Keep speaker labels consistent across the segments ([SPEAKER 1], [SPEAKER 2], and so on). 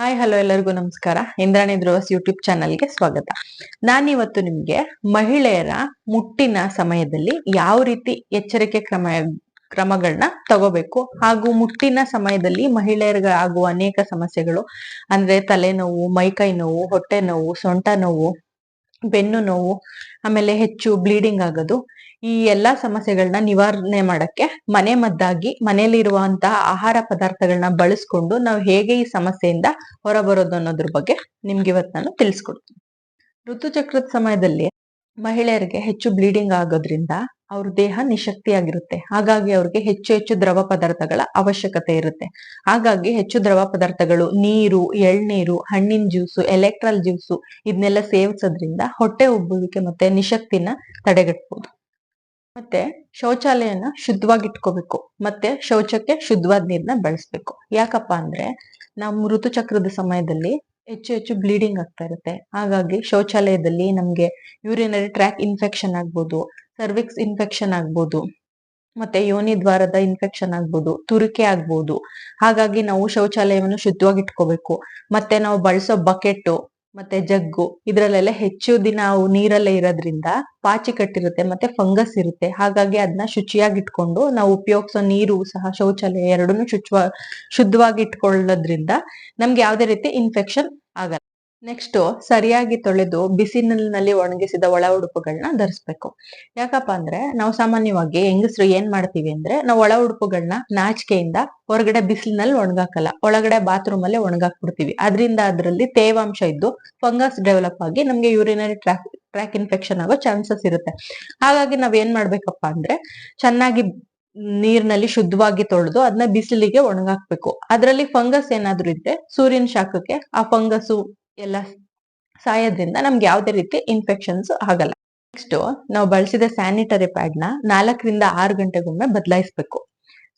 [SPEAKER 1] Hi hello ಎಲ್ಲರಿಗೂ ನಮಸ್ಕಾರ. Indrani Dhruvas YouTube ಚಾನಲ್ಗೆ ಸ್ವಾಗತ. ನಾನಿವತ್ತು ನಿಮ್ಗೆ ಮಹಿಳೆಯರ ಮುಟ್ಟಿನ ಸಮಯದಲ್ಲಿ ಯಾವ ರೀತಿ ಎಚ್ಚರಿಕೆ ಕ್ರಮ ಕ್ರಮಗಳನ್ನ ತಗೋಬೇಕು ಹಾಗೂ ಮುಟ್ಟಿನ ಸಮಯದಲ್ಲಿ ಮಹಿಳೆಯರಿಗೆ ಆಗುವ ಅನೇಕ ಸಮಸ್ಯೆಗಳು ಅಂದ್ರೆ ತಲೆನೋವು, ಮೈಕೈ ನೋವು, ಹೊಟ್ಟೆ ನೋವು, ಸೊಂಟ ನೋವು ಬೆನ್ನು ನೋವು, ಆಮೇಲೆ ಹೆಚ್ಚು ಬ್ಲೀಡಿಂಗ್ ಆಗೋದು, ಈ ಎಲ್ಲಾ ಸಮಸ್ಯೆಗಳನ್ನ ನಿವಾರಣೆ ಮಾಡಕ್ಕೆ ಮನೆ ಮದ್ದಾಗಿ ಮನೆಯಲ್ಲಿರುವಂತಹ ಆಹಾರ ಪದಾರ್ಥಗಳನ್ನ ಬಳಸ್ಕೊಂಡು ನಾವು ಹೇಗೆ ಈ ಸಮಸ್ಯೆಯಿಂದ ಹೊರಬರೋದು ಅನ್ನೋದ್ರ ಬಗ್ಗೆ ನಿಮ್ಗೆ ಇವತ್ತು ನಾನು ತಿಳಿಸ್ಕೊಡ್ತೀನಿ. ಋತುಚಕ್ರದ ಸಮಯದಲ್ಲಿ ಮಹಿಳೆಯರಿಗೆ ಹೆಚ್ಚು ಬ್ಲೀಡಿಂಗ್ ಆಗೋದ್ರಿಂದ ಅವ್ರ ದೇಹ ನಿಶಕ್ತಿಯಾಗಿರುತ್ತೆ. ಹಾಗಾಗಿ ಅವ್ರಿಗೆ ಹೆಚ್ಚು ಹೆಚ್ಚು ದ್ರವ ಪದಾರ್ಥಗಳ ಅವಶ್ಯಕತೆ ಇರುತ್ತೆ. ಹಾಗಾಗಿ ಹೆಚ್ಚು ದ್ರವ ಪದಾರ್ಥಗಳು ನೀರು, ಎಳ್ನೀರು, ಹಣ್ಣಿನ ಜ್ಯೂಸು ಎಲೆಕ್ಟ್ರಲ್ ಜ್ಯೂಸು ಇದನ್ನೆಲ್ಲ ಸೇವಿಸೋದ್ರಿಂದ ಹೊಟ್ಟೆ ಉಬ್ಬುವಿಕೆ ಮತ್ತೆ ನಿಶಕ್ತಿನ ತಡೆಗಟ್ಟಬಹುದು ಮತ್ತೆ ಶೌಚಾಲಯನ ಶುದ್ಧವಾಗಿ ಇಟ್ಕೋಬೇಕು ಮತ್ತೆ ಶೌಚಕ್ಕೆ ಶುದ್ಧವಾದ ನೀರ್ನ ಬಳಸ್ಬೇಕು. ಯಾಕಪ್ಪ ಅಂದ್ರೆ ನಮ್ಮ ಋತುಚಕ್ರದ ಸಮಯದಲ್ಲಿ ಹೆಚ್ಚು ಹೆಚ್ಚು ಬ್ಲೀಡಿಂಗ್ ಆಗ್ತಾ ಇರುತ್ತೆ. ಹಾಗಾಗಿ ಶೌಚಾಲಯದಲ್ಲಿ ನಮ್ಗೆ ಯೂರಿನರಿ ಟ್ರ್ಯಾಕ್ ಇನ್ಫೆಕ್ಷನ್ ಆಗ್ಬೋದು ಸರ್ವಿಕ್ಸ್ ಇನ್ಫೆಕ್ಷನ್ ಆಗ್ಬೋದು, ಮತ್ತೆ ಯೋನಿ ದ್ವಾರದ ಇನ್ಫೆಕ್ಷನ್ ಆಗ್ಬೋದು, ತುರಿಕೆ ಆಗ್ಬೋದು. ಹಾಗಾಗಿ ನಾವು ಶೌಚಾಲಯವನ್ನು ಶುದ್ಧವಾಗಿ ಇಟ್ಕೋಬೇಕು. ಮತ್ತೆ ನಾವು ಬಳಸೋ ಬಕೆಟ್ ಮತ್ತೆ ಜಗ್ಗು, ಇದರಲ್ಲೆಲ್ಲ ಹೆಚ್ಚು ದಿನ ಅವು ನೀರಲ್ಲೇ ಇರೋದ್ರಿಂದ ಪಾಚಿ ಕಟ್ಟಿರುತ್ತೆ, ಮತ್ತೆ ಫಂಗಸ್ ಇರುತ್ತೆ. ಹಾಗಾಗಿ ಅದನ್ನ ಶುಚಿಯಾಗಿ ಇಟ್ಕೊಂಡು ನಾವು ಉಪಯೋಗಿಸೋ ನೀರು ಸಹ ಶೌಚಾಲಯ ಎರಡನ್ನೂ ಶುಚಿವ, ಶುದ್ಧವಾಗಿ ಇಟ್ಕೊಳ್ಳೋದ್ರಿಂದ ನಮ್ಗೆ ಯಾವುದೇ ರೀತಿ ಇನ್ಫೆಕ್ಷನ್ ಆಗಲ್ಲ. ನೆಕ್ಸ್ಟ್ ಸರಿಯಾಗಿ ತೊಳೆದು ಬಿಸಿಲಿನಲ್ಲಿ ಒಣಗಿಸಿದ ಒಳ ಉಡುಪುಗಳನ್ನ ಧರಿಸ್ಬೇಕು. ಯಾಕಪ್ಪ ಅಂದ್ರೆ ನಾವು ಸಾಮಾನ್ಯವಾಗಿ ಹೆಂಗಸರು ಏನ್ ಮಾಡ್ತೀವಿ ಅಂದ್ರೆ ನಾವು ಒಳ ಉಡುಪುಗಳನ್ನ ನಾಚಿಕೆಯಿಂದ ಹೊರಗಡೆ ಬಿಸಿಲಿನಲ್ಲಿ ಒಣಗಾಕಲ್ಲ. ಒಳಗಡೆ ಬಾತ್ರೂಮ್ ಅಲ್ಲೇ ಒಣಗಾಕ್ಬಿಡ್ತೀವಿ. ಅದರಿಂದ ಅದರಲ್ಲಿ ತೇವಾಂಶ ಇದ್ದು ಫಂಗಸ್ ಡೆವಲಪ್ ಆಗಿ ನಮ್ಗೆ ಯೂರಿನರಿ ಟ್ರ್ಯಾಕ್ ಟ್ರ್ಯಾಕ್ ಇನ್ಫೆಕ್ಷನ್ ಆಗೋ ಚಾನ್ಸಸ್ ಇರುತ್ತೆ. ಹಾಗಾಗಿ ನಾವ್ ಏನ್ ಮಾಡ್ಬೇಕಪ್ಪ ಅಂದ್ರೆ ಚೆನ್ನಾಗಿ ನೀರ್ನಲ್ಲಿ ಶುದ್ಧವಾಗಿ ತೊಳೆದು ಅದನ್ನ ಬಿಸಿಲಿಗೆ ಒಣಗಾಕ್ಬೇಕು. ಅದರಲ್ಲಿ ಫಂಗಸ್ ಏನಾದ್ರೂ ಇದ್ರೆ ಸೂರ್ಯನ ಶಾಖಕ್ಕೆ ಆ ಫಂಗಸ್ಸು ಎಲ್ಲ ಸಾಯೋದ್ರಿಂದ ನಮ್ಗೆ ಯಾವುದೇ ರೀತಿ ಇನ್ಫೆಕ್ಷನ್ಸ್ ಆಗಲ್ಲ. ನೆಕ್ಸ್ಟ್ ನಾವು ಬಳಸಿದ ಸ್ಯಾನಿಟರಿ ಪ್ಯಾಡ್ನ ನಾಲ್ಕರಿಂದ ಆರು ಗಂಟೆಗೊಮ್ಮೆ ಬದಲಾಯಿಸ್ಬೇಕು.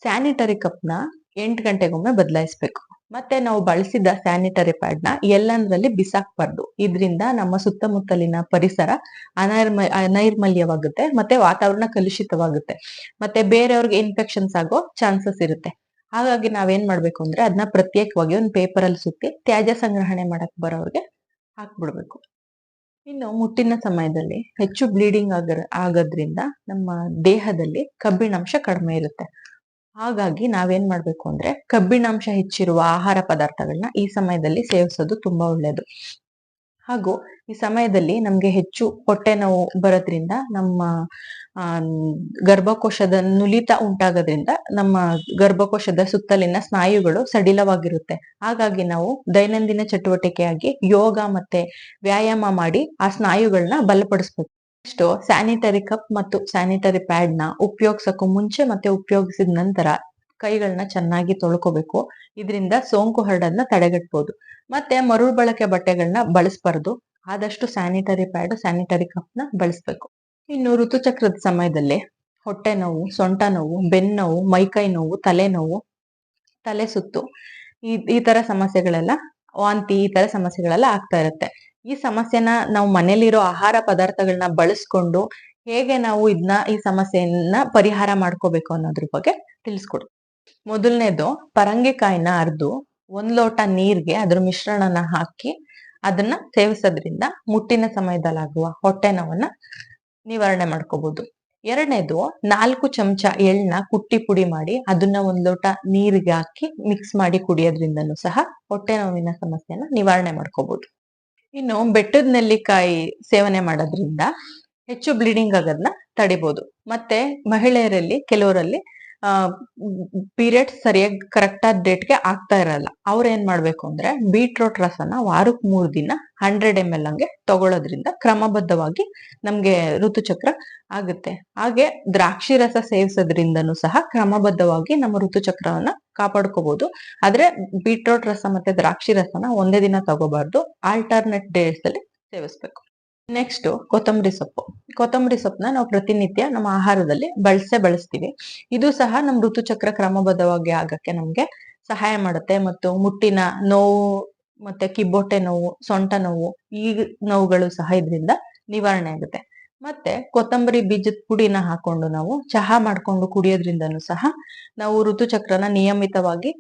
[SPEAKER 1] ಸ್ಯಾನಿಟರಿ ಕಪ್ನ ಎಂಟು ಗಂಟೆಗೊಮ್ಮೆ ಬದಲಾಯಿಸ್ಬೇಕು. ಮತ್ತೆ ನಾವು ಬಳಸಿದ ಸ್ಯಾನಿಟರಿ ಪ್ಯಾಡ್ನ ಎಲ್ಲಂದ್ರಲ್ಲಿ ಬಿಸಾಕ್ಬಾರ್ದು. ಇದರಿಂದ ನಮ್ಮ ಸುತ್ತಮುತ್ತಲಿನ ಪರಿಸರ ಅನೈರ್ಮ, ಅನೈರ್ಮಲ್ಯವಾಗುತ್ತೆ, ಮತ್ತೆ ವಾತಾವರಣ ಕಲುಷಿತವಾಗುತ್ತೆ, ಮತ್ತೆ ಬೇರೆಯವ್ರಿಗೆ ಇನ್ಫೆಕ್ಷನ್ಸ್ ಆಗೋ ಚಾನ್ಸಸ್ ಇರುತ್ತೆ. ಹಾಗಾಗಿ ನಾವೇನ್ ಮಾಡ್ಬೇಕು ಅಂದ್ರೆ ಅದನ್ನ ಪ್ರತ್ಯೇಕವಾಗಿ ಒಂದು ಪೇಪರ್ ಅಲ್ಲಿ ಸುತ್ತಿ ತ್ಯಾಜ್ಯ ಸಂಗ್ರಹಣೆ ಮಾಡಕ್ ಬರೋರಿಗೆ ಹಾಕ್ಬಿಡ್ಬೇಕು. ಇನ್ನು ಮುಟ್ಟಿನ ಸಮಯದಲ್ಲಿ ಹೆಚ್ಚು ಬ್ಲೀಡಿಂಗ್ ಆಗ, ಆಗೋದ್ರಿಂದ ನಮ್ಮ ದೇಹದಲ್ಲಿ ಕಬ್ಬಿಣಾಂಶ ಕಡಿಮೆ ಇರುತ್ತೆ. ಹಾಗಾಗಿ ನಾವೇನ್ ಮಾಡ್ಬೇಕು ಅಂದ್ರೆ ಕಬ್ಬಿಣಾಂಶ ಹೆಚ್ಚಿರುವ ಆಹಾರ ಪದಾರ್ಥಗಳನ್ನ ಈ ಸಮಯದಲ್ಲಿ ಸೇವಿಸೋದು ತುಂಬಾ ಒಳ್ಳೇದು. ಹಾಗೂ ಈ ಸಮಯದಲ್ಲಿ ನಮ್ಗೆ ಹೆಚ್ಚು ಹೊಟ್ಟೆ ನೋವು ಬರೋದ್ರಿಂದ ನಮ್ಮ ಗರ್ಭಕೋಶದ ನುಲಿತ ಉಂಟಾಗೋದ್ರಿಂದ ನಮ್ಮ ಗರ್ಭಕೋಶದ ಸುತ್ತಲಿನ ಸ್ನಾಯುಗಳು ಸಡಿಲವಾಗಿರುತ್ತೆ. ಹಾಗಾಗಿ ನಾವು ದೈನಂದಿನ ಚಟುವಟಿಕೆಯಾಗಿ ಯೋಗ ಮತ್ತೆ ವ್ಯಾಯಾಮ ಮಾಡಿ ಆ ಸ್ನಾಯುಗಳನ್ನ ಬಲಪಡಿಸ್ಬೇಕು. ನೆಕ್ಸ್ಟ್ ಸ್ಯಾನಿಟರಿ ಕಪ್ ಮತ್ತು ಸ್ಯಾನಿಟರಿ ಪ್ಯಾಡ್ನ ಉಪಯೋಗಿಸಕ್ಕೂ ಮುಂಚೆ ಮತ್ತೆ ಉಪಯೋಗಿಸಿದ ನಂತರ ಕೈಗಳನ್ನ ಚೆನ್ನಾಗಿ ತೊಳ್ಕೋಬೇಕು. ಇದರಿಂದ ಸೋಂಕು ಹರಡೋದನ್ನ ತಡೆಗಟ್ಟಬಹುದು ಮತ್ತೆ ಮರುಳು ಬಳಕೆ ಬಟ್ಟೆಗಳನ್ನ ಬಳಸಬಾರ್ದು. ಆದಷ್ಟು ಸ್ಯಾನಿಟರಿ ಪ್ಯಾಡ್ ಸ್ಯಾನಿಟರಿ ಕಪ್ನ ಬಳಸ್ಬೇಕು. ಇನ್ನು ಋತುಚಕ್ರದ ಸಮಯದಲ್ಲಿ ಹೊಟ್ಟೆ ನೋವು, ಸೊಂಟ ನೋವು ಬೆನ್ನೋವು ನೋವು, ಮೈಕೈ ನೋವು, ತಲೆ ನೋವು, ತಲೆ ಸುತ್ತು ಈ ಈ ತರ ಸಮಸ್ಯೆಗಳೆಲ್ಲ ವಾಂತಿ ಈ ತರ ಸಮಸ್ಯೆಗಳೆಲ್ಲ ಆಗ್ತಾ ಇರುತ್ತೆ. ಈ ಸಮಸ್ಯೆನ ನಾವು ಮನೇಲಿರೋ ಆಹಾರ ಪದಾರ್ಥಗಳನ್ನ ಬಳಸ್ಕೊಂಡು ಹೇಗೆ ನಾವು ಇದನ್ನ ಈ ಸಮಸ್ಯೆಯನ್ನ ಪರಿಹಾರ ಮಾಡ್ಕೋಬೇಕು ಅನ್ನೋದ್ರ ಬಗ್ಗೆ ತಿಳಿಸ್ಕೊಡು. ಮೊದಲನೇದು ಪರಂಗಿಕಾಯಿನ ಅರ್ದು ಒಂದ್ ಲೋಟ ನೀರ್ಗೆ ಅದ್ರ ಮಿಶ್ರಣನ ಹಾಕಿ ಅದನ್ನ ಸೇವಿಸೋದ್ರಿಂದ ಮುಟ್ಟಿನ ಸಮಯದಲ್ಲಾಗುವ ಹೊಟ್ಟೆ ನೋವನ್ನ ನಿವಾರಣೆ ಮಾಡ್ಕೋಬಹುದು ಎರಡನೇದು ನಾಲ್ಕು ಚಮಚ ಎಳ್ಳನ್ನ ಕುಟ್ಟಿ ಪುಡಿ ಮಾಡಿ ಅದನ್ನ ಒಂದ್ ಲೋಟ ನೀರಿಗೆ ಹಾಕಿ ಮಿಕ್ಸ್ ಮಾಡಿ ಕುಡಿಯೋದ್ರಿಂದನೂ ಸಹ ಹೊಟ್ಟೆ ನೋವಿನ ಸಮಸ್ಯೆನ ನಿವಾರಣೆ ಮಾಡ್ಕೋಬಹುದು ಇನ್ನು ಬೆಟ್ಟದ ನೆಲ್ಲಿಕಾಯಿ ಸೇವನೆ ಮಾಡೋದ್ರಿಂದ ಹೆಚ್ಚು ಬ್ಲೀಡಿಂಗ್ ಆಗೋದನ್ನ ತಡಿಬಹುದು ಮತ್ತೆ ಮಹಿಳೆಯರಲ್ಲಿ ಕೆಲವರಲ್ಲಿ, ಆ ಪೀರಿಯಡ್ಸ್ ಸರಿಯಾಗಿ ಕರೆಕ್ಟ್ ಆದ ಡೇಟ್ಗೆ ಆಗ್ತಾ ಇರಲ್ಲ. ಅವ್ರ ಏನ್ ಮಾಡ್ಬೇಕು ಅಂದ್ರೆ ಬೀಟ್ರೋಟ್ ರಸನ ವಾರಕ್ ಮೂರು ದಿನ ಹಂಡ್ರೆಡ್ ಎಂ ಎಲ್ ಹಂಗೆ ತಗೊಳ್ಳೋದ್ರಿಂದ ಕ್ರಮಬದ್ಧವಾಗಿ ನಮ್ಗೆ ಋತುಚಕ್ರ ಆಗುತ್ತೆ. ಹಾಗೆ ದ್ರಾಕ್ಷಿ ರಸ ಸೇವಿಸೋದ್ರಿಂದನೂ ಸಹ ಕ್ರಮಬದ್ಧವಾಗಿ ನಮ್ಮ ಋತುಚಕ್ರವನ್ನ ಕಾಪಾಡ್ಕೋಬಹುದು ಆದ್ರೆ ಬೀಟ್ರೋಟ್ ರಸ ಮತ್ತೆ ದ್ರಾಕ್ಷಿ ರಸನ ಒಂದೇ ದಿನ ತಗೋಬಾರ್ದು. ಆಲ್ಟರ್ನೇಟ್ ಡೇಸ್ ಅಲ್ಲಿ ಸೇವಿಸ್ಬೇಕು. ನೆಕ್ಸ್ಟ್ ಕೊತ್ತಂಬರಿ ಸೊಪ್ಪು. ಕೊತ್ತಂಬರಿ ಸೊಪ್ಪನ್ನ ನಾವು ಪ್ರತಿನಿತ್ಯ ನಮ್ಮ ಆಹಾರದಲ್ಲಿ ಬಳಸೇ ಬಳಸ್ತೀವಿ. ಇದು ಸಹ ನಮ್ಮ ಋತುಚಕ್ರ ಕ್ರಮಬದ್ಧವಾಗಿ ಆಗಕ್ಕೆ ನಮ್ಗೆ ಸಹಾಯ ಮಾಡುತ್ತೆ. ಮತ್ತು ಮುಟ್ಟಿನ ನೋವು ಮತ್ತೆ ಕಿಬ್ಬೊಟ್ಟೆ ನೋವು, ಸೊಂಟ ನೋವು, ಈ ನೋವುಗಳು ಸಹ ಇದರಿಂದ ನಿವಾರಣೆ ಆಗುತ್ತೆ. ಮತ್ತೆ ಕೊತ್ತಂಬರಿ ಬೀಜದ ಪುಡಿನ ಹಾಕೊಂಡು ನಾವು ಚಹಾ ಮಾಡ್ಕೊಂಡು ಕುಡಿಯೋದ್ರಿಂದನೂ ಸಹ ನಾವು ಋತುಚಕ್ರನ ನಿಯಮಿತವಾಗಿ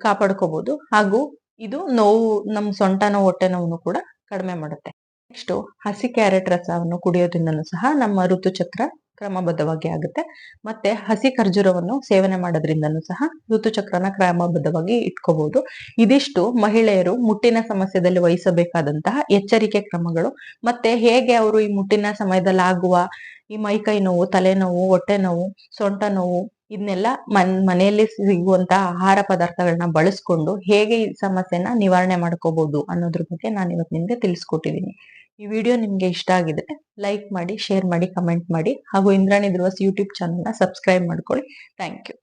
[SPEAKER 1] ಕಾಪಾಡ್ಕೋಬಹುದು ಹಾಗೂ ಇದು ನೋವು, ನಮ್ ಸೊಂಟ ನೋವು ಹೊಟ್ಟೆ ನೋವನ್ನು ಕೂಡ ಕಡಿಮೆ ಮಾಡುತ್ತೆ. ನೆಕ್ಸ್ಟ್ ಹಸಿ ಕ್ಯಾರೆಟ್ ರಸವನ್ನು ಕುಡಿಯೋದ್ರಿಂದನೂ ಸಹ ನಮ್ಮ ಋತುಚಕ್ರ ಕ್ರಮಬದ್ಧವಾಗಿ ಆಗುತ್ತೆ. ಮತ್ತೆ ಹಸಿ ಖರ್ಜೂರವನ್ನು ಸೇವನೆ ಮಾಡೋದ್ರಿಂದನೂ ಸಹ ಋತುಚಕ್ರನ ಕ್ರಮಬದ್ಧವಾಗಿ ಇಟ್ಕೋಬಹುದು ಇದಿಷ್ಟು ಮಹಿಳೆಯರು ಮುಟ್ಟಿನ ಸಮಸ್ಯೆದಲ್ಲಿ ವಹಿಸಬೇಕಾದಂತಹ ಎಚ್ಚರಿಕೆ ಕ್ರಮಗಳು. ಮತ್ತೆ ಹೇಗೆ ಅವರು ಈ ಮುಟ್ಟಿನ ಸಮಯದಲ್ಲಿ ಆಗುವ ಈ ಮೈಕೈ ನೋವು, ತಲೆನೋವು, ಹೊಟ್ಟೆ ನೋವು, ಸೊಂಟ ನೋವು ಇದನ್ನೆಲ್ಲ ಮನ್, ಮನೆಯಲ್ಲಿ ಸಿಗುವಂತಹ ಆಹಾರ ಪದಾರ್ಥಗಳನ್ನ ಬಳಸ್ಕೊಂಡು ಹೇಗೆ ಈ ಸಮಸ್ಯೆನ ನಿವಾರಣೆ ಮಾಡ್ಕೋಬಹುದು ಅನ್ನೋದ್ರ ಬಗ್ಗೆ ನಾನು ಇವತ್ತು ನಿಮ್ಗೆ ತಿಳಿಸ್ಕೊಟ್ಟಿದ್ದೀನಿ ಈ ವಿಡಿಯೋ ನಿಮ್ಗೆ ಇಷ್ಟ ಆಗಿದ್ರೆ ಲೈಕ್ ಮಾಡಿ, ಶೇರ್ ಮಾಡಿ, ಕಮೆಂಟ್ ಮಾಡಿ ಹಾಗೂ ಇಂದ್ರಾಣಿ ಧ್ರುವಸ್ ಯೂಟ್ಯೂಬ್ ಚಾನಲ್ನ ಸಬ್ಸ್ಕ್ರೈಬ್ ಮಾಡ್ಕೊಳ್ಳಿ. Thank you.